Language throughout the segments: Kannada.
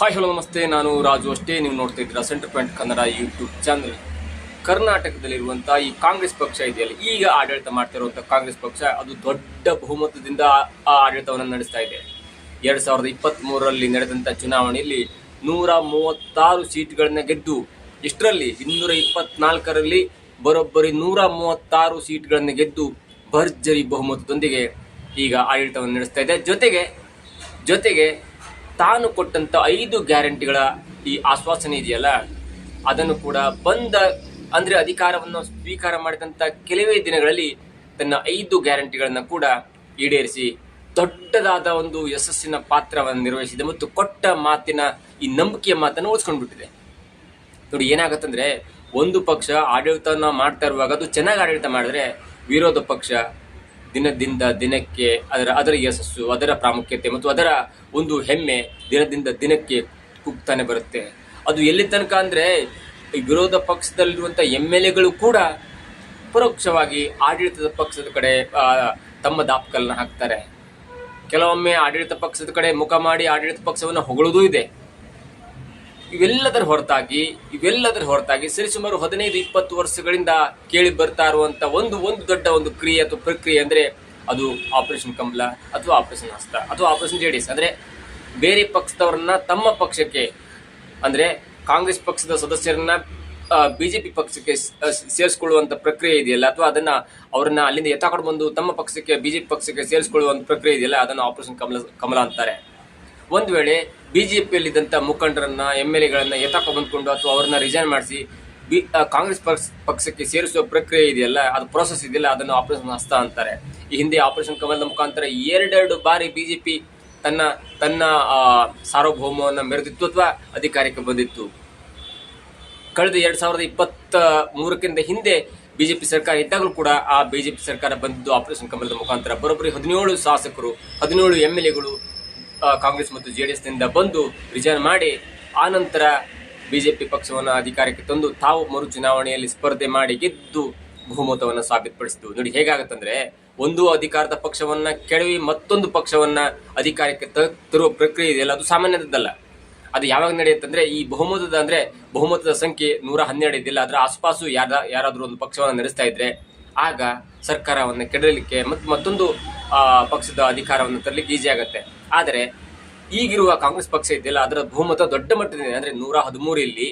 ಹಾಯ್ ಹಲೋ, ನಮಸ್ತೆ. ನಾನು ರಾಜು ಅಷ್ಟೇ. ನೀವು ನೋಡ್ತಾ ಇದ್ದೀರಾ centre point Kannada YouTube channel. ಕರ್ನಾಟಕದಲ್ಲಿರುವಂಥ ಈ ಕಾಂಗ್ರೆಸ್ ಪಕ್ಷ ಇದೆಯಲ್ಲ, ಈಗ ಆಡಳಿತ ಮಾಡ್ತಿರುವಂಥ ಕಾಂಗ್ರೆಸ್ ಪಕ್ಷ, ಅದು ದೊಡ್ಡ ಬಹುಮತದಿಂದ ಆ ಆಡಳಿತವನ್ನು ನಡೆಸ್ತಾ ಇದೆ. ಎರಡ್ ಸಾವಿರದ ಇಪ್ಪತ್ತ್ ನಡೆದಂಥ ಚುನಾವಣೆಯಲ್ಲಿ ನೂರ ಮೂವತ್ತಾರು ಸೀಟ್ಗಳನ್ನ ಗೆದ್ದು ಇಷ್ಟರಲ್ಲಿ ಇನ್ನೂರ ಇಪ್ಪತ್ನಾಲ್ಕರಲ್ಲಿ ಬರೋಬ್ಬರಿ ನೂರ ಮೂವತ್ತಾರು ಸೀಟ್ಗಳನ್ನ ಗೆದ್ದು ಭರ್ಜರಿ ಬಹುಮತದೊಂದಿಗೆ ಈಗ ಆಡಳಿತವನ್ನು ನಡೆಸ್ತಾ ಇದೆ. ಜೊತೆಗೆ ಜೊತೆಗೆ ತಾನು ಕೊಟ್ಟಂತ ಐದು ಗ್ಯಾರಂಟಿಗಳ ಈ ಆಶ್ವಾಸನೆ ಇದೆಯಲ್ಲ, ಅದನ್ನು ಕೂಡ ಬಂದ, ಅಂದ್ರೆ ಅಧಿಕಾರವನ್ನು ಸ್ವೀಕಾರ ಮಾಡಿದಂತ ಕೆಲವೇ ದಿನಗಳಲ್ಲಿ ತನ್ನ ಐದು ಗ್ಯಾರಂಟಿಗಳನ್ನು ಕೂಡ ಈಡೇರಿಸಿ ದೊಡ್ಡದಾದ ಒಂದು ಯಶಸ್ಸಿನ ಪಾತ್ರವನ್ನು ನಿರ್ವಹಿಸಿದೆ ಮತ್ತು ಕೊಟ್ಟ ಮಾತಿನ ಈ ನಂಬಿಕೆಯ ಮಾತನ್ನು ಉಳಿಸ್ಕೊಂಡ್ಬಿಟ್ಟಿದೆ ನೋಡಿ, ಏನಾಗತ್ತಂದ್ರೆ, ಒಂದು ಪಕ್ಷ ಆಡಳಿತವನ್ನು ಮಾಡ್ತಾ ಇರುವಾಗ ಅದು ಚೆನ್ನಾಗಿ ಆಡಳಿತ ಮಾಡಿದ್ರೆ ವಿರೋಧ ಪಕ್ಷ ದಿನದಿಂದ ದಿನಕ್ಕೆ ಅದರ ಅದರ ಯಶಸ್ಸು, ಅದರ ಪ್ರಾಮುಖ್ಯತೆ ಮತ್ತು ಅದರ ಒಂದು ಹೆಮ್ಮೆ ದಿನದಿಂದ ದಿನಕ್ಕೆ ಕುಗ್ತಾನೆ ಬರುತ್ತೆ. ಅದು ಎಲ್ಲಿ ತನಕ ಅಂದರೆ ವಿರೋಧ ಪಕ್ಷದಲ್ಲಿರುವಂಥ ಎಂ ಎಲ್ ಎಗಳು ಕೂಡ ಪರೋಕ್ಷವಾಗಿ ಆಡಳಿತದ ಪಕ್ಷದ ಕಡೆ ತಮ್ಮ ದಾಪಕಲ್ನ ಹಾಕ್ತಾರೆ. ಕೆಲವೊಮ್ಮೆ ಆಡಳಿತ ಪಕ್ಷದ ಕಡೆ ಮುಖ ಮಾಡಿ ಆಡಳಿತ ಪಕ್ಷವನ್ನು ಹೊಗಳೋದೂ ಇದೆ. ಇವೆಲ್ಲದರ ಹೊರತಾಗಿ ಇವೆಲ್ಲದರ ಹೊರತಾಗಿ ಸರಿಸುಮಾರು ಹದಿನೈದು, ಇಪ್ಪತ್ತು ವರ್ಷಗಳಿಂದ ಕೇಳಿ ಬರ್ತಾ ಇರುವಂತ ಒಂದು ಒಂದು ದೊಡ್ಡ ಒಂದು ಕ್ರಿಯೆ ಅಥವಾ ಪ್ರಕ್ರಿಯೆ ಅಂದ್ರೆ ಅದು ಆಪರೇಷನ್ ಕಮಲ ಅಥವಾ ಆಪರೇಷನ್ ಹಸ್ತ ಅಥವಾ ಆಪರೇಷನ್ ಜೆಡಿಎಸ್ ಅಂದ್ರೆ ಬೇರೆ ಪಕ್ಷದವರನ್ನ ತಮ್ಮ ಪಕ್ಷಕ್ಕೆ, ಅಂದ್ರೆ ಕಾಂಗ್ರೆಸ್ ಪಕ್ಷದ ಸದಸ್ಯರನ್ನ ಬಿಜೆಪಿ ಪಕ್ಷಕ್ಕೆ ಸೇರಿಸಿಕೊಳ್ಳುವಂತ ಪ್ರಕ್ರಿಯೆ ಇದೆಯಲ್ಲ ಅಥವಾ ಅದನ್ನ ಅವರನ್ನ ಅಲ್ಲಿಂದ ಎತ್ತಾಕೊಂಡು ಬಂದು ತಮ್ಮ ಪಕ್ಷಕ್ಕೆ ಬಿಜೆಪಿ ಪಕ್ಷಕ್ಕೆ ಸೇರಿಸಿಕೊಳ್ಳುವಂತ ಪ್ರಕ್ರಿಯೆ ಇದೆಯಲ್ಲ, ಅದನ್ನು ಆಪರೇಷನ್ ಕಮಲ ಕಮಲ ಅಂತಾರೆ. ಒಂದು ವೇಳೆ ಬಿಜೆಪಿಯಲ್ಲಿದ್ದಂಥ ಮುಖಂಡರನ್ನ ಎಂ ಎಲ್ ಎಗಳನ್ನು ಎತ್ತಾಕ ಬಂದ್ಕೊಂಡು ಅಥವಾ ಅವ್ರನ್ನ ರಿಸೈನ್ ಮಾಡಿಸಿ ಬಿ ಕಾಂಗ್ರೆಸ್ ಪಕ್ಷ, ಪಕ್ಷಕ್ಕೆ ಸೇರಿಸುವ ಪ್ರಕ್ರಿಯೆ ಇದೆಯಲ್ಲ, ಅದು ಪ್ರೋಸೆಸ್ ಇದೆಯಲ್ಲ, ಅದನ್ನು ಆಪರೇಷನ್ ಹಸ್ತ ಅಂತಾರೆ. ಈ ಹಿಂದೆ ಆಪರೇಷನ್ ಕಮಲದ ಮುಖಾಂತರ ಎರಡೆರಡು ಬಾರಿ ಬಿ ಜೆ ಪಿ ತನ್ನ ತನ್ನ ಸಾರ್ವಭೌಮವನ್ನು ಮೆರೆದಿತ್ತು ಅಥವಾ ಅಧಿಕಾರಕ್ಕೆ ಬಂದಿತ್ತು. ಕಳೆದ ಎರಡು ಸಾವಿರದ ಇಪ್ಪತ್ತ ಮೂರಕ್ಕಿಂತ ಹಿಂದೆ ಬಿಜೆಪಿ ಸರ್ಕಾರ ಇದ್ದಾಗಲೂ ಕೂಡ ಆ ಬಿಜೆಪಿ ಸರ್ಕಾರ ಬಂದಿದ್ದು ಆಪರೇಷನ್ ಕಮಲದ ಮುಖಾಂತರ. ಬರೋಬ್ಬರಿ ಹದಿನೇಳು ಶಾಸಕರು, ಹದಿನೇಳು ಎಂ ಎಲ್ ಎಗಳು ಕಾಂಗ್ರೆಸ್ ಮತ್ತು ಜೆ ಡಿ ನಿಂದ ಬಂದು ರಿಜೈನ್ ಮಾಡಿ, ಆ ನಂತರ ಬಿಜೆಪಿ ಪಕ್ಷವನ್ನು ಅಧಿಕಾರಕ್ಕೆ ತಂದು ತಾವು ಮರು ಚುನಾವಣೆಯಲ್ಲಿ ಸ್ಪರ್ಧೆ ಮಾಡಿ ಗೆದ್ದು ಬಹುಮತವನ್ನು ಸಾಬೀತುಪಡಿಸಿತು ನೋಡಿ, ಹೇಗಾಗುತ್ತಂದ್ರೆ, ಒಂದು ಅಧಿಕಾರದ ಪಕ್ಷವನ್ನ ಕೆಡವಿ ಮತ್ತೊಂದು ಪಕ್ಷವನ್ನ ಅಧಿಕಾರಕ್ಕೆ ತರುವ ಪ್ರಕ್ರಿಯೆ ಇದೆಯಲ್ಲ, ಅದು ಸಾಮಾನ್ಯದಲ್ಲ ಅದು ಯಾವಾಗ ನಡೆಯುತ್ತಂದ್ರೆ, ಈ ಬಹುಮತದ ಅಂದ್ರೆ ಬಹುಮತದ ಸಂಖ್ಯೆ ನೂರ ಹನ್ನೆರಡು ಇದ್ದಿಲ್ಲ ಅದರ ಆಸುಪಾಸು ಯಾರ ಯಾರಾದರೂ ಒಂದು ಪಕ್ಷವನ್ನು ನಡೆಸ್ತಾ ಇದ್ರೆ, ಆಗ ಸರ್ಕಾರವನ್ನು ಕೆಡಲಿಕ್ಕೆ ಮತ್ತು ಮತ್ತೊಂದು ಪಕ್ಷದ ಅಧಿಕಾರವನ್ನು ತರಲಿಕ್ಕೆ ಈಸಿ ಆಗುತ್ತೆ. ಆದರೆ ಈಗಿರುವ ಕಾಂಗ್ರೆಸ್ ಪಕ್ಷ ಇದೆಯಲ್ಲ, ಅದರ ಬಹುಮತ ದೊಡ್ಡ ಮಟ್ಟದಿದೆ, ಅಂದ್ರೆ ನೂರ ಹದಿಮೂರು ಇಲ್ಲಿ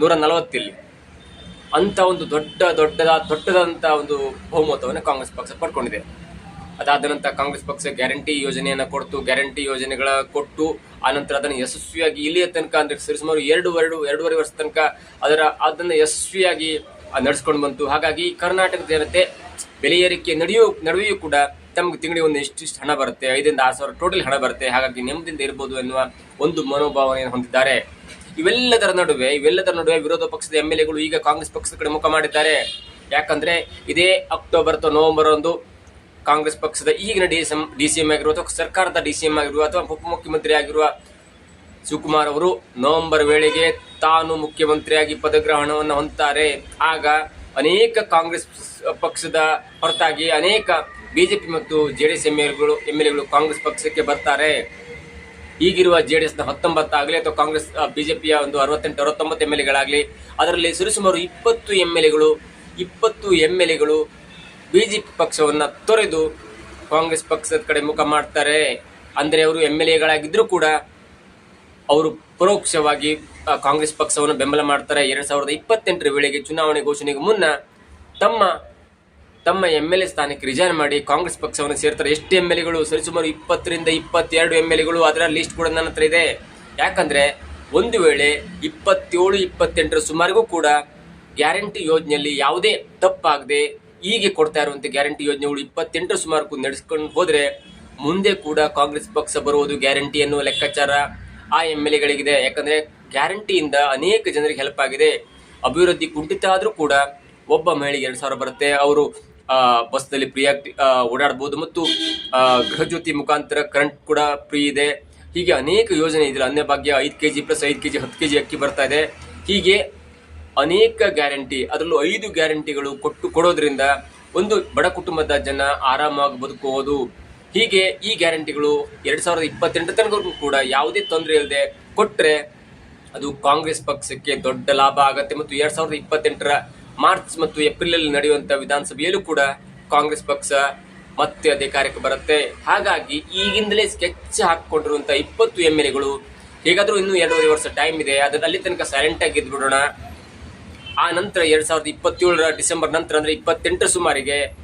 ನೂರ ನಲವತ್ತಿಲ್ಲಿ ಅಂತ ಒಂದು ದೊಡ್ಡ, ದೊಡ್ಡದ ದೊಡ್ಡದಂತ ಒಂದು ಬಹುಮತವನ್ನು ಕಾಂಗ್ರೆಸ್ ಪಕ್ಷ ಪಡ್ಕೊಂಡಿದೆ. ಅದಾದ ನಂತರ ಕಾಂಗ್ರೆಸ್ ಪಕ್ಷ ಗ್ಯಾರಂಟಿ ಯೋಜನೆಯನ್ನು ಕೊಡ್ತು, ಗ್ಯಾರಂಟಿ ಯೋಜನೆಗಳ ಕೊಟ್ಟು ಆನಂತರ ಅದನ್ನು ಯಶಸ್ವಿಯಾಗಿ ಇಲ್ಲಿಯ ತನಕ, ಅಂದ್ರೆ ಸರಿಸುಮಾರು ಎರಡು ಎರಡು ಎರಡೂವರೆ ವರ್ಷ ತನಕ ಅದರ, ಅದನ್ನು ಯಶಸ್ವಿಯಾಗಿ ನಡೆಸ್ಕೊಂಡು ಬಂತು. ಹಾಗಾಗಿ ಕರ್ನಾಟಕದ ಜನತೆ ಬೆಲೆ ಏರಿಕೆ ನಡೆಯೋ ನಡುವೆಯೂ ಕೂಡ ತಮಗೆ ತಿಂಗಳಿಗೆ ಒಂದು ಇಷ್ಟಿಷ್ಟು ಹಣ ಬರುತ್ತೆ, ಐದರಿಂದ ಆರು ಸಾವಿರ ಟೋಟಲ್ ಹಣ ಬರುತ್ತೆ, ಹಾಗಾಗಿ ನೆಮ್ಮದಿಯಿಂದ ಇರ್ಬೋದು ಎನ್ನುವ ಒಂದು ಮನೋಭಾವನೆಯನ್ನು ಹೊಂದಿದ್ದಾರೆ. ಇವೆಲ್ಲದರ ನಡುವೆ ಇವೆಲ್ಲದರ ನಡುವೆ ವಿರೋಧ ಪಕ್ಷದ ಎಂ ಎಲ್ ಎಗಳು ಈಗ ಕಾಂಗ್ರೆಸ್ ಪಕ್ಷದ ಕಡೆ ಮುಖ ಮಾಡಿದ್ದಾರೆ. ಯಾಕಂದ್ರೆ ಇದೇ ಅಕ್ಟೋಬರ್ ಅಥವಾ ನವೆಂಬರ್ ಒಂದು ಕಾಂಗ್ರೆಸ್ ಪಕ್ಷದ ಈಗಿನ D M, D C M ಆಗಿರುವ ಅಥವಾ ಸರ್ಕಾರದ ಡಿ ಸಿ ಎಂ ಆಗಿರುವ ಅಥವಾ ಉಪಮುಖ್ಯಮಂತ್ರಿ ಆಗಿರುವ ಶಿವಕುಮಾರ್ ಅವರು ನವೆಂಬರ್ ವೇಳೆಗೆ ತಾನು ಮುಖ್ಯಮಂತ್ರಿಯಾಗಿ ಪದಗ್ರಹಣವನ್ನು ಹೊಂದುತ್ತಾರೆ. ಆಗ ಅನೇಕ ಕಾಂಗ್ರೆಸ್ ಪಕ್ಷದ ಹೊರತಾಗಿ ಅನೇಕ ಬಿಜೆಪಿ ಮತ್ತು ಜೆಡಿಎಸ್ ಎಂ ಎಲ್ಗಳು ಎಂ ಎಲ್ ಎಗಳು ಕಾಂಗ್ರೆಸ್ ಪಕ್ಷಕ್ಕೆ ಬರ್ತಾರೆ. ಈಗಿರುವ ಜೆ ಜೆಡಿಎಸ್ ಎಸ್ನ ಹತ್ತೊಂಬತ್ತಾಗಲಿ ಅಥವಾ ಕಾಂಗ್ರೆಸ್ ಬಿಜೆಪಿಯ ಒಂದು ಅರವತ್ತೆಂಟು, ಅರವತ್ತೊಂಬತ್ತು ಎಂ ಎಲ್ ಎಗಳಾಗಲಿ ಅದರಲ್ಲಿ ಸರಿಸುಮಾರು ಇಪ್ಪತ್ತು ಎಂ ಎಲ್ ಎಗಳು ಇಪ್ಪತ್ತು ಎಂ ಎಲ್ ಎಗಳು ಬಿಜೆಪಿ ಪಕ್ಷವನ್ನು ತೊರೆದು ಕಾಂಗ್ರೆಸ್ ಪಕ್ಷದ ಕಡೆ ಮುಖ ಮಾಡ್ತಾರೆ. ಅಂದರೆ ಅವರು ಎಂ ಎಲ್ ಎಗಳಾಗಿದ್ದರೂ ಕೂಡ ಅವರು ಪರೋಕ್ಷವಾಗಿ ಕಾಂಗ್ರೆಸ್ ಪಕ್ಷವನ್ನು ಬೆಂಬಲ ಮಾಡ್ತಾರೆ. ಎರಡು ಸಾವಿರದ ಇಪ್ಪತ್ತೆಂಟರ ವೇಳೆಗೆ ಚುನಾವಣೆ ಘೋಷಣೆಗೆ ಮುನ್ನ ತಮ್ಮ ತಮ್ಮ ಎಂ ಎಲ್ ಎ ಸ್ಥಾನಕ್ಕೆ ರಿಜೈನ್ ಮಾಡಿ ಕಾಂಗ್ರೆಸ್ ಪಕ್ಷವನ್ನು ಸೇರ್ತಾರೆ. ಎಷ್ಟು ಎಂ ಎಲ್ ಎಗಳು? ಸರಿಸುಮಾರು ಇಪ್ಪತ್ತರಿಂದ ಇಪ್ಪತ್ತೆರಡು ಎಂ ಎಲ್ ಎಗಳು ಅದರ ಲಿಸ್ಟ್ ಕೂಡ ನನ್ನ ಹತ್ರ ಇದೆ. ಯಾಕಂದ್ರೆ ಒಂದು ವೇಳೆ ಇಪ್ಪತ್ತೇಳು, ಇಪ್ಪತ್ತೆಂಟರ ಸುಮಾರಿಗೂ ಕೂಡ ಗ್ಯಾರಂಟಿ ಯೋಜನೆಯಲ್ಲಿ ಯಾವುದೇ ತಪ್ಪಾಗದೆ ಹೀಗೆ ಕೊಡ್ತಾ ಇರುವಂಥ ಗ್ಯಾರಂಟಿ ಯೋಜನೆಗಳು ಇಪ್ಪತ್ತೆಂಟರ ಸುಮಾರು ನಡೆಸ್ಕೊಂಡು ಹೋದರೆ ಮುಂದೆ ಕೂಡ ಕಾಂಗ್ರೆಸ್ ಪಕ್ಷ ಬರುವುದು ಗ್ಯಾರಂಟಿ ಎನ್ನುವ ಲೆಕ್ಕಾಚಾರ ಆ ಎಂ ಎಲ್ ಎಗಳಿಗಿದೆ. ಯಾಕಂದ್ರೆ ಗ್ಯಾರಂಟಿಯಿಂದ ಅನೇಕ ಜನರಿಗೆ ಹೆಲ್ಪ್ ಆಗಿದೆ. ಅಭಿವೃದ್ಧಿ ಕುಂಠಿತ ಆದರೂ ಕೂಡ ಒಬ್ಬ ಮಹಿಳೆಗೆ ಎರಡು ಸಾವಿರ ಬರುತ್ತೆ. ಅವರು ಬಸ್ನಲ್ಲಿ ಫ್ರೀಯಾಗಿ ಓಡಾಡ್ಬೋದು ಮತ್ತು ಗೃಹಜ್ಯೋತಿ ಗೃಹ ಜ್ಯೋತಿ ಮುಖಾಂತರ ಕರೆಂಟ್ ಕೂಡ ಫ್ರೀ ಇದೆ. ಹೀಗೆ ಅನೇಕ ಯೋಜನೆ ಇದೆ ಅನ್ನ ಭಾಗ್ಯ ಐದು ಕೆಜಿ ಪ್ಲಸ್ ಐದು ಕೆಜಿ, ಹತ್ತು ಕೆಜಿ ಅಕ್ಕಿ ಬರ್ತಾ ಇದೆ. ಹೀಗೆ ಅನೇಕ ಗ್ಯಾರಂಟಿ ಅದರಲ್ಲೂ ಐದು ಗ್ಯಾರಂಟಿಗಳು ಕೊಟ್ಟು ಕೊಡೋದ್ರಿಂದ ಒಂದು ಬಡ ಕುಟುಂಬದ ಜನ ಆರಾಮಾಗಿ ಬದುಕುವುದು ಹೀಗೆ ಈ ಗ್ಯಾರಂಟಿಗಳು ಎರಡು ಸಾವಿರದ ಇಪ್ಪತ್ತೆಂಟರ ತನಕವರೆಗೂ ಕೂಡ ಯಾವುದೇ ತೊಂದರೆ ಇಲ್ಲದೆ ಕೊಟ್ಟರೆ ಅದು ಕಾಂಗ್ರೆಸ್ ಪಕ್ಷಕ್ಕೆ ದೊಡ್ಡ ಲಾಭ ಆಗತ್ತೆ. ಮತ್ತು ಎರಡು ಸಾವಿರದ ಇಪ್ಪತ್ತೆಂಟರ ಮಾರ್ಚ್ ಮತ್ತು ಏಪ್ರಿಲ್ ಅಲ್ಲಿ ನಡೆಯುವಂತ ವಿಧಾನಸಭೆಯಲ್ಲೂ ಕೂಡ ಕಾಂಗ್ರೆಸ್ ಪಕ್ಷ ಮತ್ತೆ ಅಧಿಕಾರಕ್ಕೆ ಬರುತ್ತೆ. ಹಾಗಾಗಿ ಈಗಿಂದಲೇ ಸ್ಕೆಚ್ ಹಾಕಿಕೊಂಡಿರುವಂಥ ಇಪ್ಪತ್ತು ಎಂ ಎಲ್ ಎಗಳು, ಹೇಗಾದರೂ ಇನ್ನೂ ಎರಡೂವರೆ ವರ್ಷ ಟೈಮ್ ಇದೆ, ಅದರಲ್ಲಿ ತನಕ ಸೈಲೆಂಟ್ ಆಗಿ ಬಿಡೋಣ ಆ ನಂತರ ಎರಡ್ ಸಾವಿರದ ಇಪ್ಪತ್ತೇಳರ ಡಿಸೆಂಬರ್ ನಂತರ ಅಂದ್ರೆ ಇಪ್ಪತ್ತೆಂಟರ ಸುಮಾರಿಗೆ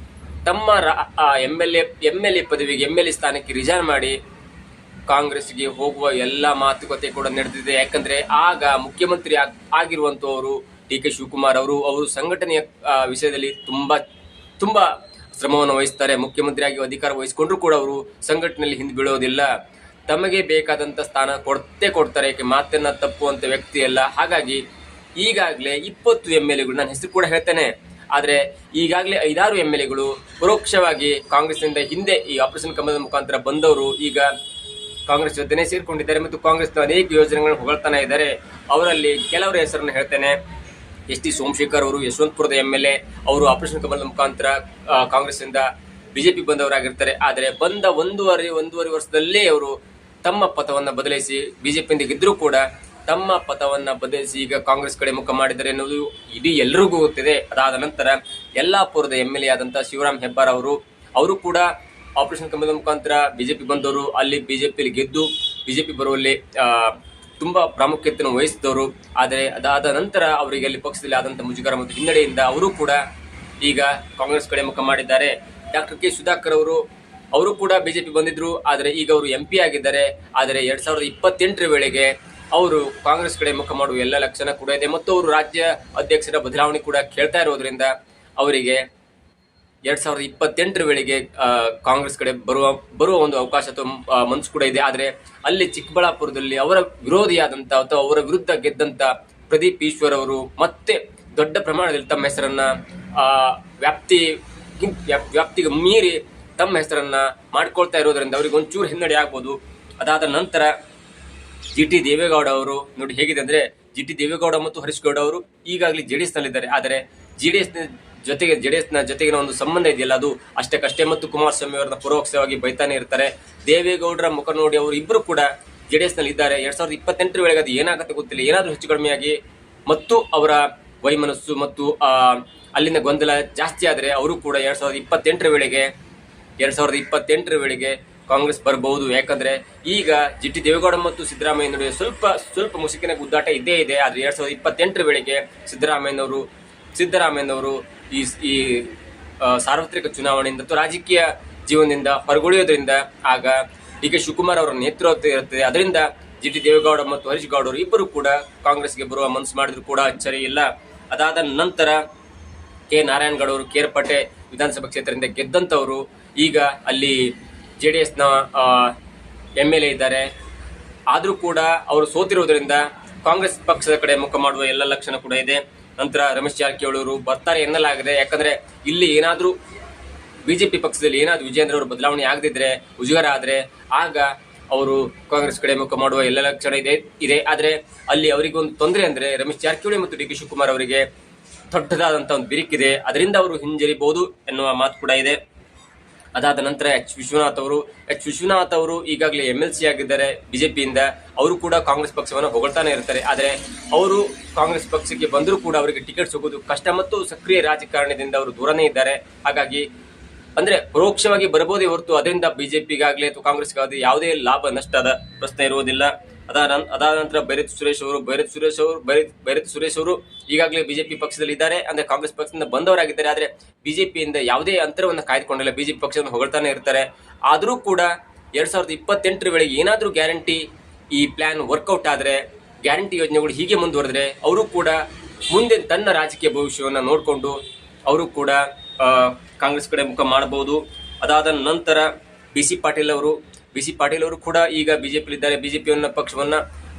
ತಮ್ಮ M L A M L A ಪದವಿಗೆ ಎಂ ಎಲ್ ಎ ಸ್ಥಾನಕ್ಕೆ ರಿಸೈನ್ ಮಾಡಿ ಕಾಂಗ್ರೆಸ್ಗೆ ಹೋಗುವ ಎಲ್ಲ ಮಾತುಕತೆ ಕೂಡ ನಡೆದಿದೆ. ಯಾಕಂದ್ರೆ ಆಗ ಮುಖ್ಯಮಂತ್ರಿ ಆಗ್- ಆಗಿರುವಂತವರು ಡಿ ಕೆ ಶಿವಕುಮಾರ್ ಅವರು ಅವರು ಸಂಘಟನೆಯ ವಿಷಯದಲ್ಲಿ ತುಂಬ ತುಂಬ ಶ್ರಮವನ್ನು ವಹಿಸ್ತಾರೆ. ಮುಖ್ಯಮಂತ್ರಿಯಾಗಿ ಅಧಿಕಾರ ವಹಿಸಿಕೊಂಡರೂ ಕೂಡ ಅವರು ಸಂಘಟನೆಯಲ್ಲಿ ಹಿಂದೆ ಬೀಳೋದಿಲ್ಲ. ತಮಗೆ ಬೇಕಾದಂಥ ಸ್ಥಾನ ಕೊಡ್ತೇ ಕೊಡ್ತಾರೆ ಯಾಕೆ ಮಾತನ್ನು ತಪ್ಪುವಂಥ ವ್ಯಕ್ತಿ ಅಲ್ಲ. ಹಾಗಾಗಿ ಈಗಾಗಲೇ ಇಪ್ಪತ್ತು ಎಂ ಎಲ್ ಎಗಳು ನಾನು ಹೆಸರು ಕೂಡ ಹೇಳ್ತೇನೆ, ಆದರೆ ಈಗಾಗಲೇ ಐದಾರು ಎಂ ಎಲ್ ಎಗಳು ಪರೋಕ್ಷವಾಗಿ ಕಾಂಗ್ರೆಸ್ನಿಂದ ಹಿಂದೆ ಈ ಆಪರೇಷನ್ ಕಮಲದ ಮುಖಾಂತರ ಬಂದವರು ಈಗ ಕಾಂಗ್ರೆಸ್ ಜೊತೆನೇ ಸೇರ್ಕೊಂಡಿದ್ದಾರೆ ಮತ್ತು ಕಾಂಗ್ರೆಸ್ನ ಅನೇಕ ಯೋಜನೆಗಳನ್ನು ಹೊಗಳ್ತಾನೆ ಇದ್ದಾರೆ. ಅವರಲ್ಲಿ ಕೆಲವರ ಹೆಸರನ್ನು ಹೇಳ್ತೇನೆ. ಎಸ್ ಟಿ ಸೋಮಶೇಖರ್ ಅವರು, ಯಶವಂತಪುರದ ಎಂ ಎಲ್ ಎ ಅವರು, ಆಪರೇಷನ್ ಕಮಲದ ಮುಖಾಂತರ ಕಾಂಗ್ರೆಸ್ನಿಂದ ಬಿಜೆಪಿ ಬಂದವರಾಗಿರ್ತಾರೆ. ಆದರೆ ಬಂದ ಒಂದೂವರೆ ಒಂದೂವರೆ ವರ್ಷದಲ್ಲೇ ಅವರು ತಮ್ಮ ಪಥವನ್ನು ಬದಲಿಸಿ ಬಿಜೆಪಿಯಿಂದ ಗೆದ್ದರೂ ಕೂಡ ತಮ್ಮ ಪಥವನ್ನು ಬದಲಿಸಿ ಈಗ ಕಾಂಗ್ರೆಸ್ ಕಡೆ ಮುಖ ಮಾಡಿದ್ದಾರೆ ಎನ್ನುವುದು ಇಡೀ ಎಲ್ಲರಿಗೂ ಗೊತ್ತಿದೆ. ಅದಾದ ನಂತರ ಯಲ್ಲಾಪುರದ ಎಂ ಎಲ್ ಎ ಆದಂಥ ಶಿವರಾಮ್ ಹೆಬ್ಬಾರ್ ಅವರು ಅವರು ಕೂಡ ಆಪರೇಷನ್ ಕಮಲದ ಮುಖಾಂತರ ಬಿಜೆಪಿ ಬಂದವರು. ಅಲ್ಲಿ ಬಿಜೆಪಿಯಲ್ಲಿ ಗೆದ್ದು ಬಿಜೆಪಿ ಬರುವಲ್ಲಿ ತುಂಬಾ ಪ್ರಾಮುಖ್ಯತೆಯನ್ನು ವಹಿಸಿದವರು. ಆದರೆ ಅದಾದ ನಂತರ ಅವರಿಗೆ ಅಲ್ಲಿ ಪಕ್ಷದಲ್ಲಿ ಆದಂತಹ ಮುಜುಗರ ಮತ್ತು ಹಿನ್ನಡೆಯಿಂದ ಅವರು ಕೂಡ ಈಗ ಕಾಂಗ್ರೆಸ್ ಕಡೆ ಮುಖ ಮಾಡಿದ್ದಾರೆ. ಡಾಕ್ಟರ್ ಕೆ ಸುಧಾಕರ್ ಅವರು ಅವರು ಕೂಡ ಬಿಜೆಪಿ ಬಂದಿದ್ರು, ಆದರೆ ಈಗ ಅವರು ಎಂ ಪಿ ಆಗಿದ್ದಾರೆ. ಆದರೆ ಎರಡ್ ಸಾವಿರದ ಇಪ್ಪತ್ತೆಂಟರ ವೇಳೆಗೆ ಅವರು ಕಾಂಗ್ರೆಸ್ ಕಡೆ ಮುಖ ಮಾಡುವ ಎಲ್ಲ ಲಕ್ಷಣ ಕೂಡ ಇದೆ. ಮತ್ತು ಅವರು ರಾಜ್ಯ ಅಧ್ಯಕ್ಷರ ಬದಲಾವಣೆ ಕೂಡ ಕೇಳ್ತಾ ಇರೋದ್ರಿಂದ ಅವರಿಗೆ ಎರಡ್ ಸಾವಿರದ ಇಪ್ಪತ್ತೆಂಟರ ವೇಳೆಗೆ ಕಾಂಗ್ರೆಸ್ ಕಡೆ ಬರುವ ಬರುವ ಒಂದು ಅವಕಾಶ ಅಥವಾ ಮನಸ್ಸು ಕೂಡ ಇದೆ. ಆದರೆ ಅಲ್ಲಿ ಚಿಕ್ಕಬಳ್ಳಾಪುರದಲ್ಲಿ ಅವರ ವಿರೋಧಿಯಾದಂಥ ಅಥವಾ ಅವರ ವಿರುದ್ಧ ಗೆದ್ದಂಥ ಪ್ರದೀಪ್ ಈಶ್ವರ್ ಅವರು ಮತ್ತೆ ದೊಡ್ಡ ಪ್ರಮಾಣದಲ್ಲಿ ತಮ್ಮ ಹೆಸರನ್ನು ವ್ಯಾಪ್ತಿ, ವ್ಯಾಪ್- ವ್ಯಾಪ್ತಿಗೆ ಮೀರಿ ತಮ್ಮ ಹೆಸರನ್ನು ಮಾಡ್ಕೊಳ್ತಾ ಇರೋದರಿಂದ ಅವರಿಗೆ ಒಂಚೂರು ಹಿನ್ನಡೆ ಆಗ್ಬೋದು. ಅದಾದ ನಂತರ ಜಿ ಟಿ ದೇವೇಗೌಡ ಅವರು, ನೋಡಿ ಹೇಗಿದೆ ಅಂದರೆ ಜಿ ಟಿ ದೇವೇಗೌಡ ಮತ್ತು ಹರೀಶ್ ಗೌಡ ಅವರು ಈಗಾಗಲೇ ಜೆ ಡಿ ಎಸ್ನಲ್ಲಿದ್ದಾರೆ ಆದರೆ ಜೆಡಿಎಸ್ ಜೊತೆಗೆ ಜೆಡಿಎಸ್ನ ಜೊತೆಗಿನ ಒಂದು ಸಂಬಂಧ ಇದೆಯಲ್ಲ, ಅದು ಅಷ್ಟಕ್ಕಷ್ಟೇ ಮತ್ತು ಕುಮಾರಸ್ವಾಮಿ ಅವರನ್ನ ಪೂರ್ವಕ್ಷವಾಗಿ ಬೈತಾನೆ ಇರ್ತಾರೆ. ದೇವೇಗೌಡರ ಮುಖ ನೋಡಿ ಅವರು ಇಬ್ಬರು ಕೂಡ ಜೆಡಿಎಸ್ನಲ್ಲಿ ಇದ್ದಾರೆ. ಎರಡ್ ಸಾವಿರದ ಇಪ್ಪತ್ತೆಂಟರ ವೇಳೆಗೆ ಅದು ಏನಾಗುತ್ತೆ ಗೊತ್ತಿಲ್ಲ. ಏನಾದರೂ ಹೆಚ್ಚು ಕಡಿಮೆಯಾಗಿ ಮತ್ತು ಅವರ ವೈಮನಸ್ಸು ಮತ್ತು ಅಲ್ಲಿನ ಗೊಂದಲ ಜಾಸ್ತಿ ಆದರೆ ಅವರು ಕೂಡ ಎರಡ್ ಸಾವಿರದ ಇಪ್ಪತ್ತೆಂಟರ ವೇಳೆಗೆ, ಎರಡ್ ಸಾವಿರದ ಇಪ್ಪತ್ತೆಂಟರ ವೇಳೆಗೆ ಕಾಂಗ್ರೆಸ್ ಬರಬಹುದು. ಯಾಕಂದ್ರೆ ಈಗ ಜಿ ಟಿ ದೇವೇಗೌಡ ಮತ್ತು ಸಿದ್ದರಾಮಯ್ಯ ನಡುವೆ ಸ್ವಲ್ಪ ಸ್ವಲ್ಪ ಮುಸುಕಿನ ಗುದ್ದಾಟ ಇದ್ದೇ ಇದೆ. ಆದರೆ ಎರಡ್ ಸಾವಿರದ ಇಪ್ಪತ್ತೆಂಟರ ವೇಳೆಗೆ ಸಿದ್ದರಾಮಯ್ಯನವರು ಸಿದ್ದರಾಮಯ್ಯನವರು ಈ ಈ ಸಾರ್ವತ್ರಿಕ ಚುನಾವಣೆಯಿಂದ ಅಥವಾ ರಾಜಕೀಯ ಜೀವನದಿಂದ ಹೊರಗುಳಿಯೋದ್ರಿಂದ ಆಗ ಡಿ ಕೆ ಶಿವಕುಮಾರ್ ಅವರ ನೇತೃತ್ವ ಇರುತ್ತದೆ ಅದರಿಂದ ಜಿ ಟಿ ದೇವೇಗೌಡ ಮತ್ತು ಹರೀಶ್ ಗೌಡ ಅವರು ಇಬ್ಬರು ಕೂಡ ಕಾಂಗ್ರೆಸ್ಗೆ ಬರುವ ಮನಸ್ಸು ಮಾಡಿದ್ರು ಕೂಡ ಅಚ್ಚರಿ ಇಲ್ಲ. ಅದಾದ ನಂತರ ಕೆ ನಾರಾಯಣಗೌಡ ಅವರು ಕೇರ್ಪಟ್ಟೆ ವಿಧಾನಸಭಾ ಕ್ಷೇತ್ರದಿಂದ ಗೆದ್ದಂಥವರು ಈಗ ಅಲ್ಲಿ ಜೆ ಡಿ ಎಸ್ನ ಎಂ ಎಲ್ ಎ ಇದ್ದಾರೆ. ಆದರೂ ಕೂಡ ಅವರು ಸೋತಿರುವುದರಿಂದ ಕಾಂಗ್ರೆಸ್ ಪಕ್ಷದ ಕಡೆ ಮುಖ ಮಾಡುವ ಎಲ್ಲ ಲಕ್ಷಣ ಕೂಡ ಇದೆ. ನಂತರ ರಮೇಶ್ ಜಾರಕಿಹೊಳಿ ಅವರು ಬರ್ತಾರೆ ಎನ್ನಲಾಗಿದೆ, ಯಾಕಂದ್ರೆ ಇಲ್ಲಿ ಏನಾದರೂ ಬಿಜೆಪಿ ಪಕ್ಷದಲ್ಲಿ ಏನಾದರೂ ವಿಜೇಂದ್ರ ಅವರು ಬದಲಾವಣೆ ಆಗದಿದ್ರೆ, ಉಜುಗರ ಆದ್ರೆ, ಆಗ ಅವರು ಕಾಂಗ್ರೆಸ್ ಕಡೆ ಮುಖ ಮಾಡುವ ಎಲ್ಲ ಲಕ್ಷಣ ಇದೆ ಇದೆ. ಆದ್ರೆ ಅಲ್ಲಿ ಅವರಿಗೆ ಒಂದು ತೊಂದರೆ ಅಂದ್ರೆ ರಮೇಶ್ ಜಾರಕಿಹೊಳಿ ಮತ್ತು ಡಿ ಕೆ ಶಿವಕುಮಾರ್ ಅವರಿಗೆ ದೊಡ್ಡದಾದಂಥ ಒಂದು ಬಿರುಕಿದೆ. ಅದರಿಂದ ಅವರು ಹಿಂಜರಿಬಹುದು ಎನ್ನುವ ಮಾತು ಕೂಡ ಇದೆ. ಅದಾದ ನಂತರ ಎಚ್. ವಿಶ್ವನಾಥ್ ಅವರು, ಎಚ್. ವಿಶ್ವನಾಥ್ ಅವರು ಈಗಾಗಲೇ ಎಂ ಎಲ್ ಸಿ ಆಗಿದ್ದಾರೆ, ಬಿಜೆಪಿಯಿಂದ. ಅವರು ಕೂಡ ಕಾಂಗ್ರೆಸ್ ಪಕ್ಷವನ್ನು ಹೊಗಳ್ತಾನೆ ಇರ್ತಾರೆ. ಆದರೆ ಅವರು ಕಾಂಗ್ರೆಸ್ ಪಕ್ಷಕ್ಕೆ ಬಂದರೂ ಕೂಡ ಅವರಿಗೆ ಟಿಕೆಟ್ ಸಿಗೋದು ಕಷ್ಟ ಮತ್ತು ಸಕ್ರಿಯ ರಾಜಕಾರಣದಿಂದ ಅವರು ದೂರನೇ ಇದ್ದಾರೆ. ಹಾಗಾಗಿ ಅಂದ್ರೆ ಪರೋಕ್ಷವಾಗಿ ಬರಬಹುದೇ ಹೊರತು ಅದರಿಂದ ಬಿಜೆಪಿಗಾಗಲಿ ಅಥವಾ ಕಾಂಗ್ರೆಸ್ಗಾಗಲಿ ಯಾವುದೇ ಲಾಭ ನಷ್ಟದ ಪ್ರಶ್ನೆ ಇರುವುದಿಲ್ಲ. ಅದಾದ ಅದಾದ ನಂತರ ಭೈರತ್ ಸುರೇಶ್ ಅವರು, ಭೈರತ್ ಸುರೇಶ್ ಅವರು, ಭೈರತ್ ಸುರೇಶ್ ಅವರು ಈಗಾಗಲೇ ಬಿಜೆಪಿ ಪಕ್ಷದಲ್ಲಿ ಇದ್ದಾರೆ. ಅಂದ್ರೆ ಕಾಂಗ್ರೆಸ್ ಪಕ್ಷದಿಂದ ಬಂದವರಾಗಿದ್ದಾರೆ. ಆದ್ರೆ ಬಿಜೆಪಿಯಿಂದ ಯಾವುದೇ ಅಂತರವನ್ನು ಕಾಯ್ದುಕೊಂಡಿಲ್ಲ. ಬಿಜೆಪಿ ಪಕ್ಷವನ್ನು ಹೊಗಳ್ತಾನೆ ಇರ್ತಾರೆ. ಆದರೂ ಕೂಡ ಎರಡ್ ಸಾವಿರದ ಇಪ್ಪತ್ತೆಂಟರ ವೇಳೆಗೆ ಏನಾದರೂ ಗ್ಯಾರಂಟಿ ಈ ಪ್ಲಾನ್ ವರ್ಕೌಟ್ ಆದರೆ, ಗ್ಯಾರಂಟಿ ಯೋಜನೆಗಳು ಹೀಗೆ ಮುಂದುವರೆದ್ರೆ, ಅವರು ಕೂಡ ಮುಂದೆ ತನ್ನ ರಾಜಕೀಯ ಭವಿಷ್ಯವನ್ನು ನೋಡಿಕೊಂಡು ಅವರು ಕೂಡ ಕಾಂಗ್ರೆಸ್ ಕಡೆ ಮುಖ ಮಾಡಬಹುದು. ಅದಾದ ನಂತರ ಬಿ ಸಿ ಪಾಟೀಲ್ ಅವರು ಬಿ ಸಿ ಪಾಟೀಲ್ ಅವರು ಕೂಡ ಈಗ ಬಿಜೆಪಿ ಇದ್ದಾರೆ ಬಿಜೆಪಿಯನ್ನ ಪಕ್ಷವನ್ನ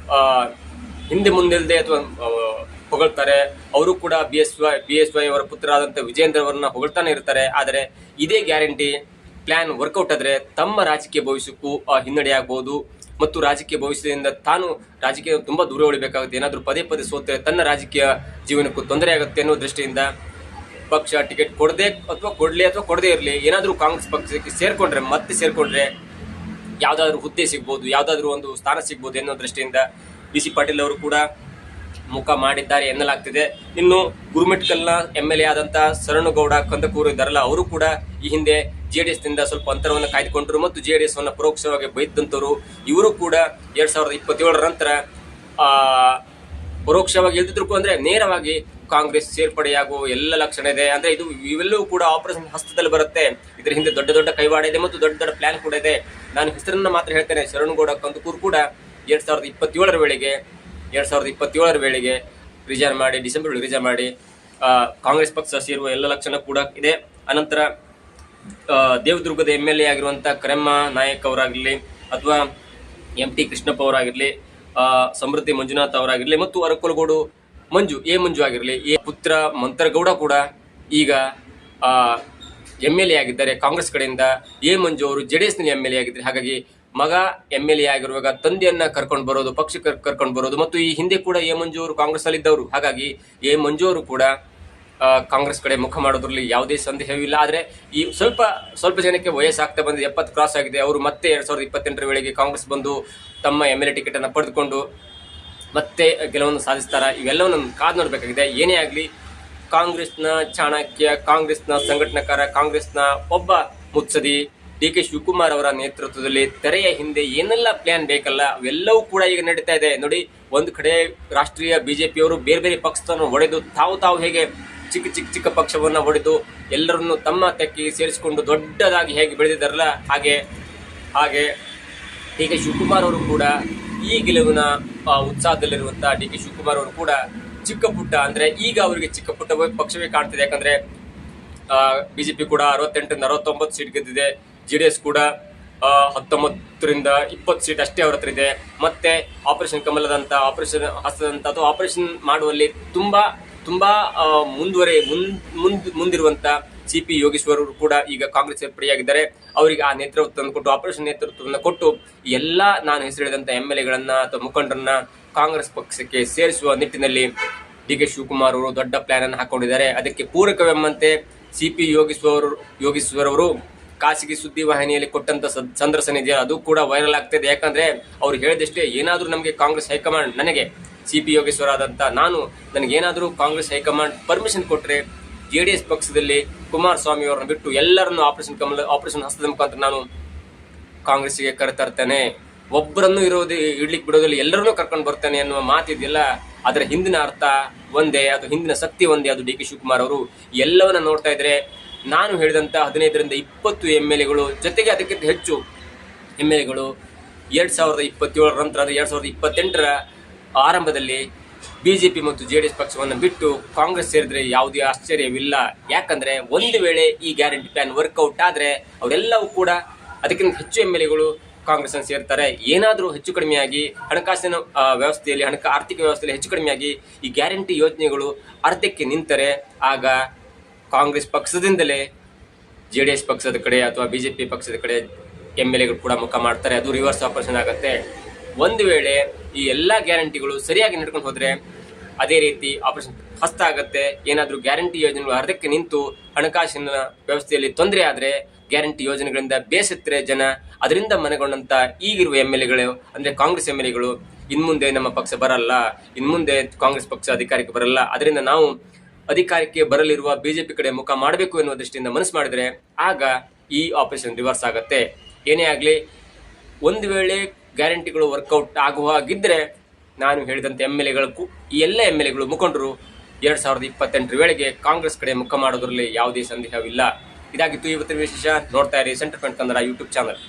ಆ, ಹಿಂದೆ ಮುಂದಿಲ್ಲದೆ ಅಥವಾ ಹೊಗಳ್ತಾರೆ. ಅವರು ಕೂಡ B S Y B S Y ಅವರ ಪುತ್ರರಾದಂಥ ವಿಜೇಂದ್ರ ಅವರನ್ನ ಹೊಗಳ್ತಾನೆ ಇರ್ತಾರೆ. ಆದರೆ ಇದೇ ಗ್ಯಾರಂಟಿ ಪ್ಲಾನ್ ವರ್ಕೌಟ್ ಆದ್ರೆ ತಮ್ಮ ರಾಜಕೀಯ ಭವಿಷ್ಯಕ್ಕೂ ಹಿನ್ನಡೆಯಾಗಬಹುದು ಮತ್ತು ರಾಜಕೀಯ ಭವಿಷ್ಯದಿಂದ ತಾನು ರಾಜಕೀಯ ತುಂಬಾ ದೂರ ಉಳಿಬೇಕಾಗುತ್ತೆ. ಏನಾದರೂ ಪದೇ ಪದೇ ಸೋತರೆ ತನ್ನ ರಾಜಕೀಯ ಜೀವನಕ್ಕೂ ತೊಂದರೆ ಆಗುತ್ತೆ ಅನ್ನೋ ದೃಷ್ಟಿಯಿಂದ ಪಕ್ಷ ಟಿಕೆಟ್ ಕೊಡದೆ ಅಥವಾ ಕೊಡ್ಲಿ ಅಥವಾ ಕೊಡದೇ ಇರಲಿ. ಏನಾದರೂ ಕಾಂಗ್ರೆಸ್ ಪಕ್ಷಕ್ಕೆ ಸೇರ್ಕೊಂಡ್ರೆ ಮತ್ತೆ ಸೇರ್ಕೊಂಡ್ರೆ ಯಾವ್ದಾದ್ರು ಹುದ್ದೆ ಸಿಗ್ಬೋದು, ಯಾವ್ದಾದ್ರು ಒಂದು ಸ್ಥಾನ ಸಿಗ್ಬೋದು ಎನ್ನುವ ದೃಷ್ಟಿಯಿಂದ ಬಿ ಸಿ ಪಾಟೀಲ್ ಅವರು ಕೂಡ ಮುಖ ಮಾಡಿದ್ದಾರೆ ಎನ್ನಲಾಗ್ತಿದೆ. ಇನ್ನು ಗುರುಮಿಟ್ಕಲ್ನ ಎಂ ಎಲ್ ಎ ಆದಂತ ಶರಣಗೌಡ ಕಂದಕೂರು ಇದ್ದಾರಲ್ಲ, ಅವರು ಕೂಡ ಈ ಹಿಂದೆ ಜೆ ಡಿ ಎಸ್ನಿಂದ ಸ್ವಲ್ಪ ಅಂತರವನ್ನು ಕಾಯ್ದುಕೊಂಡರು ಮತ್ತು ಜೆ ಡಿ ಅನ್ನ ಪರೋಕ್ಷವಾಗಿ ಬೈದಂತವರು ಇವರು ಕೂಡ ಎರಡ್ ಸಾವಿರದ ಇಪ್ಪತ್ತೇಳರ ನಂತರ ಪರೋಕ್ಷವಾಗಿ ಇಲ್ದಿದ್ರು ಅಂದ್ರೆ ನೇರವಾಗಿ ಕಾಂಗ್ರೆಸ್ ಸೇರ್ಪಡೆಯಾಗುವ ಎಲ್ಲ ಲಕ್ಷಣ ಇದೆ. ಅಂದ್ರೆ ಇದು ಇವೆಲ್ಲವೂ ಕೂಡ ಆಪರೇಷನ್ ಹಸ್ತದಲ್ಲಿ ಬರುತ್ತೆ. ಇದರ ಹಿಂದೆ ದೊಡ್ಡ ದೊಡ್ಡ ಕೈವಾಡ ಇದೆ ಮತ್ತು ದೊಡ್ಡ ದೊಡ್ಡ ಪ್ಲಾನ್ ಕೂಡ ಇದೆ. ನಾನು ಹೆಸರನ್ನ ಮಾತ್ರ ಹೇಳ್ತೇನೆ ಶರಣಗೌಡ ಕಂದಕೂರು ಕೂಡ ಎರಡ್ ಸಾವಿರದ ಇಪ್ಪತ್ತೇಳರ ವೇಳೆಗೆ, ಎರಡ್ ಸಾವಿರದ ಇಪ್ಪತ್ತೇಳರ ವೇಳೆಗೆ ರಿಜೈನ್ ಮಾಡಿ ಡಿಸೆಂಬರ್ ರಿಜೈನ್ ಮಾಡಿ ಕಾಂಗ್ರೆಸ್ ಪಕ್ಷ ಸೇರುವ ಎಲ್ಲ ಲಕ್ಷಣ ಕೂಡ ಇದೆ. ಅನಂತರ ದೇವದುರ್ಗದ ಎಂ ಎಲ್ ಎ ಆಗಿರುವಂತ ಕರೆಮ್ಮ ನಾಯಕ್ ಅವರಾಗಿರ್ಲಿ ಅಥವಾ ಎಂ ಟಿ ಕೃಷ್ಣಪ್ಪ ಅವರಾಗಿರಲಿ ಸಮೃದ್ಧಿ ಮಂಜುನಾಥ್ ಅವರಾಗಿರಲಿ ಮತ್ತು ಅರಕಲಗೋಡು ಮಂಜು, ಎ ಮಂಜು ಆಗಿರಲಿ, ಎ ಪುತ್ರ ಮಂತ್ರಗೌಡ ಕೂಡ ಈಗ ಎಂ ಎಲ್ ಎ ಆಗಿದ್ದಾರೆ. ಕಾಂಗ್ರೆಸ್ ಕಡೆಯಿಂದ ಎ ಮಂಜು ಅವರು ಜೆ ಡಿ ಎಸ್ನಲ್ಲಿ ಎಂ ಎಲ್ ಎ ಆಗಿದ್ದಾರೆ. ಹಾಗಾಗಿ ಮಗ ಎಂ ಎಲ್ ಎ ಆಗಿರುವಾಗ ತಂದೆಯನ್ನ ಕರ್ಕೊಂಡು ಬರೋದು ಪಕ್ಷ ಕರ್ಕೊಂಡು ಬರೋದು ಮತ್ತು ಈ ಹಿಂದೆ ಕೂಡ ಎ ಮಂಜು ಅವರು ಕಾಂಗ್ರೆಸ್ ಅಲ್ಲಿ ಇದ್ದವರು. ಹಾಗಾಗಿ ಎ ಮಂಜು ಅವರು ಕೂಡ ಕಾಂಗ್ರೆಸ್ ಕಡೆ ಮುಖ ಮಾಡೋದ್ರಲ್ಲಿ ಯಾವುದೇ ಸಂದೇಹವಿಲ್ಲ ಆದರೆ ಈ ಸ್ವಲ್ಪ ಸ್ವಲ್ಪ ಜನಕ್ಕೆ ವಯಸ್ಸಾಗ್ತಾ ಬಂದಿದೆ, ಎಪ್ಪತ್ತು ಕ್ರಾಸ್ ಆಗಿದೆ. ಅವರು ಮತ್ತೆ ಎರಡು ಸಾವಿರದ ಇಪ್ಪತ್ತೆಂಟರ ವೇಳೆಗೆ ಕಾಂಗ್ರೆಸ್ ಬಂದು ತಮ್ಮ ಎಂ ಎಲ್ ಎ ಟಿಕೆಟ್ ಅನ್ನು ಪಡೆದುಕೊಂಡು ಮತ್ತೆ ಗೆಲುವನ್ನು ಸಾಧಿಸ್ತಾರ? ಇವೆಲ್ಲವನ್ನು ಕಾದು ನೋಡಬೇಕಾಗಿದೆ. ಏನೇ ಆಗಲಿ, ಕಾಂಗ್ರೆಸ್ನ ಚಾಣಕ್ಯ, ಕಾಂಗ್ರೆಸ್ನ ಸಂಘಟನಾಕಾರ, ಕಾಂಗ್ರೆಸ್ನ ಒಬ್ಬ ಮುತ್ಸದಿ ಡಿ ಕೆ ಶಿವಕುಮಾರ್ ಅವರ ನೇತೃತ್ವದಲ್ಲಿ ತೆರೆಯ ಹಿಂದೆ ಏನೆಲ್ಲ ಪ್ಲಾನ್ ಬೇಕಲ್ಲ, ಅವೆಲ್ಲವೂ ಕೂಡ ಈಗ ನಡೀತಾ ಇದೆ. ನೋಡಿ, ಒಂದು ಕಡೆ ರಾಷ್ಟ್ರೀಯ ಬಿಜೆಪಿಯವರು ಬೇರೆ ಬೇರೆ ಪಕ್ಷವನ್ನು ಒಡೆದು ತಾವು ತಾವು ಹೇಗೆ ಚಿಕ್ಕ ಚಿಕ್ಕ ಚಿಕ್ಕ ಪಕ್ಷವನ್ನು ಒಡೆದು ಎಲ್ಲರನ್ನು ತಮ್ಮ ತೆಕ್ಕಿ ಸೇರಿಸಿಕೊಂಡು ದೊಡ್ಡದಾಗಿ ಹೇಗೆ ಬೆಳೆದಿದ್ದಾರಲ್ಲ, ಹಾಗೆ ಹಾಗೆ ಡಿ ಕೆ ಶಿವಕುಮಾರ್ ಅವರು ಕೂಡ ಈ ಗೆಲುವಿನ ಉತ್ಸಾಹದಲ್ಲಿರುವಂತಹ ಡಿ ಕೆ ಶಿವಕುಮಾರ್ ಅವರು ಕೂಡ ಚಿಕ್ಕ ಪುಟ್ಟ ಅಂದ್ರೆ ಈಗ ಅವರಿಗೆ ಚಿಕ್ಕ ಪುಟ್ಟ ಪಕ್ಷವೇ ಕಾಣ್ತಿದೆ. ಯಾಕಂದ್ರೆ ಬಿಜೆಪಿ ಕೂಡ ಅರವತ್ತೆಂಟರಿಂದ ಅರವತ್ತೊಂಬತ್ತು ಸೀಟ್ ಗೆದ್ದಿದೆ. ಜೆ ಡಿ ಎಸ್ ಕೂಡ ಹತ್ತೊಂಬತ್ತರಿಂದ ಇಪ್ಪತ್ತು ಸೀಟ್ ಅಷ್ಟೇ ಅವ್ರ ಹತ್ರ ಇದೆ. ಮತ್ತೆ ಆಪರೇಷನ್ ಕಮಲದಂತ, ಆಪರೇಷನ್ ಹಸ್ತದಂತ ಅಥವಾ ಆಪರೇಷನ್ ಮಾಡುವಲ್ಲಿ ತುಂಬಾ ತುಂಬಾ ಮುಂದುವರೆ ಮುಂದ್ ಮುಂದ್, ಮುಂದಿರುವಂತ ಸಿ ಪಿ ಯೋಗೇಶ್ವರರು ಕೂಡ ಈಗ ಕಾಂಗ್ರೆಸ್ ಸೇರ್ಪಡೆಯಾಗಿದ್ದಾರೆ ಅವರಿಗೆ ಆ ನೇತೃತ್ವವನ್ನು ಕೊಟ್ಟು, ಆಪರೇಷನ್ ನೇತೃತ್ವವನ್ನು ಕೊಟ್ಟು ಎಲ್ಲ ನಾನು ಹೆಸರಿಡಿದಂತ ಎಂ ಎಲ್ ಎಗಳನ್ನ ಅಥವಾ ಮುಖಂಡರನ್ನ ಕಾಂಗ್ರೆಸ್ ಪಕ್ಷಕ್ಕೆ ಸೇರಿಸುವ ನಿಟ್ಟಿನಲ್ಲಿ ಡಿ ಕೆ ಶಿವಕುಮಾರ್ ಅವರು ದೊಡ್ಡ ಪ್ಲಾನ್ ಅನ್ನು ಹಾಕೊಂಡಿದ್ದಾರೆ. ಅದಕ್ಕೆ ಪೂರಕವೆಂಬಂತೆ ಸಿ ಪಿ ಯೋಗೇಶ್ವರ್ ಯೋಗೇಶ್ವರ್ ಅವರು ಖಾಸಗಿ ಸುದ್ದಿ ವಾಹಿನಿಯಲ್ಲಿ ಕೊಟ್ಟಂತ ಸದ್- ಸಂದರ್ಶನ ಇದೆಯಾ? ಅದು ಕೂಡ ವೈರಲ್ ಆಗ್ತಿದೆ. ಯಾಕಂದ್ರೆ ಅವ್ರು ಹೇಳಿದಷ್ಟೇ, ಏನಾದರೂ ನಮಗೆ ಕಾಂಗ್ರೆಸ್ ಹೈಕಮಾಂಡ್ ನನಗೆ ಸಿ ಪಿ ಯೋಗೇಶ್ವರ ಆದಂತ ನಾನು ನನಗೇನಾದರೂ ಕಾಂಗ್ರೆಸ್ ಹೈಕಮಾಂಡ್ ಪರ್ಮಿಷನ್ ಕೊಟ್ಟರೆ ಜೆ ಡಿ ಎಸ್ ಪಕ್ಷದಲ್ಲಿ ಕುಮಾರಸ್ವಾಮಿ ಅವರನ್ನು ಬಿಟ್ಟು ಎಲ್ಲರನ್ನು ಆಪರೇಷನ್ ಕಮಲ ಆಪರೇಷನ್ ಹಸ್ತದ ಮುಖಾಂತರ ನಾನು ಕಾಂಗ್ರೆಸ್ಸಿಗೆ ಕರೆತರ್ತೇನೆ. ಒಬ್ಬರನ್ನು ಇರೋದು ಇಡ್ಲಿಕ್ಕೆ ಬಿಡೋದಿಲ್ಲ, ಎಲ್ಲರನ್ನೂ ಕರ್ಕೊಂಡು ಬರ್ತೇನೆ ಅನ್ನುವ ಮಾತಿದೆಯಲ್ಲ, ಅದರ ಹಿಂದಿನ ಅರ್ಥ ಒಂದೇ, ಅದು ಹಿಂದಿನ ಶಕ್ತಿ ಒಂದೇ, ಅದು ಡಿ ಕೆ ಶಿವಕುಮಾರ್ ಅವರು. ಎಲ್ಲವನ್ನ ನೋಡ್ತಾ ಇದ್ರೆ ನಾನು ಹೇಳಿದಂತ ಹದಿನೈದರಿಂದ ಇಪ್ಪತ್ತು ಎಂ ಎಲ್ ಎಗಳು ಜೊತೆಗೆ ಅದಕ್ಕಿಂತ ಹೆಚ್ಚು ಎಂ ಎಲ್ ಎಗಳು ಎರಡು ಸಾವಿರದ ಇಪ್ಪತ್ತೇಳರ ನಂತರ ಅಂದರೆ ಎರಡು ಸಾವಿರದ ಇಪ್ಪತ್ತೆಂಟರ ಆರಂಭದಲ್ಲಿ ಬಿಜೆಪಿ ಮತ್ತು ಜೆ ಡಿ ಪಕ್ಷವನ್ನು ಬಿಟ್ಟು ಕಾಂಗ್ರೆಸ್ ಸೇರಿದ್ರೆ ಯಾವುದೇ ಆಶ್ಚರ್ಯವಿಲ್ಲ. ಯಾಕಂದ್ರೆ ಒಂದು ವೇಳೆ ಈ ಗ್ಯಾರಂಟಿ ಪ್ಲಾನ್ ವರ್ಕೌಟ್ ಆದ್ರೆ ಅವರೆಲ್ಲವೂ ಕೂಡ ಅದಕ್ಕಿಂತ ಹೆಚ್ಚು ಎಂ ಎಲ್ ಎಗಳು ಕಾಂಗ್ರೆಸ್ ಅನ್ನು ಸೇರ್ತಾರೆ. ಏನಾದರೂ ಹೆಚ್ಚು ಕಡಿಮೆಯಾಗಿ ಹಣಕಾಸಿನ ವ್ಯವಸ್ಥೆಯಲ್ಲಿ, ಹಣಕ, ಆರ್ಥಿಕ ವ್ಯವಸ್ಥೆಯಲ್ಲಿ ಹೆಚ್ಚು ಕಡಿಮೆಯಾಗಿ ಈ ಗ್ಯಾರಂಟಿ ಯೋಜನೆಗಳು ಅರ್ಧಕ್ಕೆ ನಿಂತರೆ ಆಗ ಕಾಂಗ್ರೆಸ್ ಪಕ್ಷದಿಂದಲೇ ಜೆ ಡಿ ಎಸ್ ಪಕ್ಷದ ಕಡೆ ಅಥವಾ ಬಿಜೆಪಿ ಪಕ್ಷದ ಕಡೆ ಎಂ ಎಲ್ ಎಗಳು ಕೂಡ ಮುಖ ಮಾಡ್ತಾರೆ. ಅದು ರಿವರ್ಸ್ ಆಪರೇಷನ್ ಆಗುತ್ತೆ. ಒಂದು ವೇಳೆ ಈ ಎಲ್ಲ ಗ್ಯಾರಂಟಿಗಳು ಸರಿಯಾಗಿ ನಡ್ಕೊಂಡು ಹೋದರೆ ಅದೇ ರೀತಿ ಆಪರೇಷನ್ ಹಸ್ತ ಆಗುತ್ತೆ. ಏನಾದರೂ ಗ್ಯಾರಂಟಿ ಯೋಜನೆಗಳು ಅರ್ಧಕ್ಕೆ ನಿಂತು ಹಣಕಾಸಿನ ವ್ಯವಸ್ಥೆಯಲ್ಲಿ ತೊಂದರೆ ಆದ್ರೆ ಗ್ಯಾರಂಟಿ ಯೋಜನೆಗಳಿಂದ ಬೇಸತ್ತರೆ ಜನ, ಅದರಿಂದ ಮನೆಗೊಂಡಂಥ ಈಗಿರುವ ಎಂ ಎಲ್ ಎಗಳು, ಅಂದ್ರೆ ಕಾಂಗ್ರೆಸ್ ಎಂ ಎಲ್ ಎಗಳು ಇನ್ಮುಂದೆ ನಮ್ಮ ಪಕ್ಷ ಬರಲ್ಲ ಇನ್ಮುಂದೆ ಕಾಂಗ್ರೆಸ್ ಪಕ್ಷ ಅಧಿಕಾರಕ್ಕೆ ಬರಲ್ಲ. ಅದರಿಂದ ನಾವು ಅಧಿಕಾರಕ್ಕೆ ಬರಲಿರುವ ಬಿಜೆಪಿ ಕಡೆ ಮುಖ ಮಾಡಬೇಕು ಎನ್ನುವ ದೃಷ್ಟಿಯಿಂದ ಮನಸ್ಸು ಮಾಡಿದ್ರೆ ಆಗ ಈ ಆಪರೇಷನ್ ರಿವರ್ಸ್ ಆಗುತ್ತೆ. ಏನೇ ಆಗಲಿ, ಒಂದು ವೇಳೆ ಗ್ಯಾರಂಟಿಗಳು ವರ್ಕೌಟ್ ಆಗುವ ಹಾಗಿದ್ದರೆ ನಾನು ಹೇಳಿದಂತೆ ಎಂ ಎಲ್ ಎಗಳು ಈ ಎಲ್ಲ ಎಂ ಎಲ್ ಎಗಳು ಮುಖಂಡರು ಎರಡು ಸಾವಿರದ ಇಪ್ಪತ್ತೆಂಟರ ವೇಳೆಗೆ ಕಾಂಗ್ರೆಸ್ ಕಡೆ ಮುಖ ಮಾಡೋದ್ರಲ್ಲಿ ಯಾವುದೇ ಸಂದೇಹವಿಲ್ಲ. ಇದಾಗಿತ್ತು ಇವತ್ತಿನ ವಿಶೇಷ ನೋಡ್ತಾ ಇರಿ ಸೆಂಟರ್ ಕನ್ನಡ ಯೂಟ್ಯೂಬ್ ಚಾನಲ್.